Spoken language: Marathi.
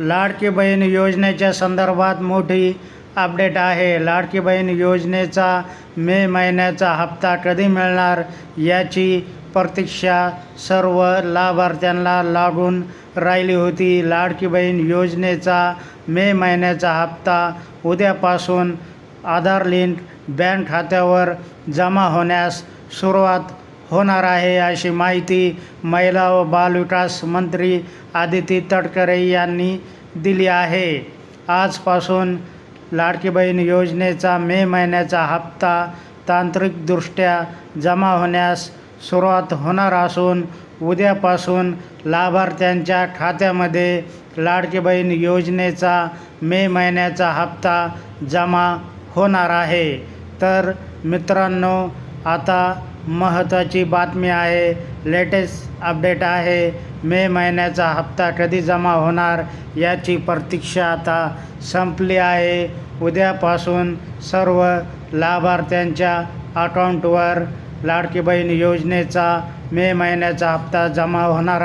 लाडकी बहीण योजनेच्या संदर्भात मोठी अपडेट आहे. लाडकी बहीण योजनेचा मे महिन्याचा हप्ता कधी मिळणार याची प्रतीक्षा सर्व लाभार्थ्यांना लागून राहिली होती. लाडकी बहीण योजनेचा मे महिन्याचा हप्ता उद्यापासून आधार लिंक बँक खात्यावर जमा होण्यास सुरुवात होणार आहे अशी माहिती महिला व बालविकास मंत्री आदिती तटकरे यांनी दिली आहे. आजपासून लाडकी बहीण योजनेचा मे महिन्याचा हप्ता तांत्रिकदृष्ट्या जमा होण्यास सुरुवात होणार असून उद्यापासून लाभार्थ्यांच्या खात्यामध्ये लाडकी बहीण योजनेचा मे महिन्याचा हप्ता जमा होणार आहे. तर मित्रांनो आता महत्त्वाची बातमी आहे. लेटेस्ट अपडेट आहे. मे महिन्याचा हप्ता कधी जमा होणार याची प्रतीक्षा आता संपली आहे. उद्यापासून सर्व लाभार्थ्यांच्या अकाउंटवर लाडकी बहीण योजनेचा मे महिन्याचा हप्ता जमा होणार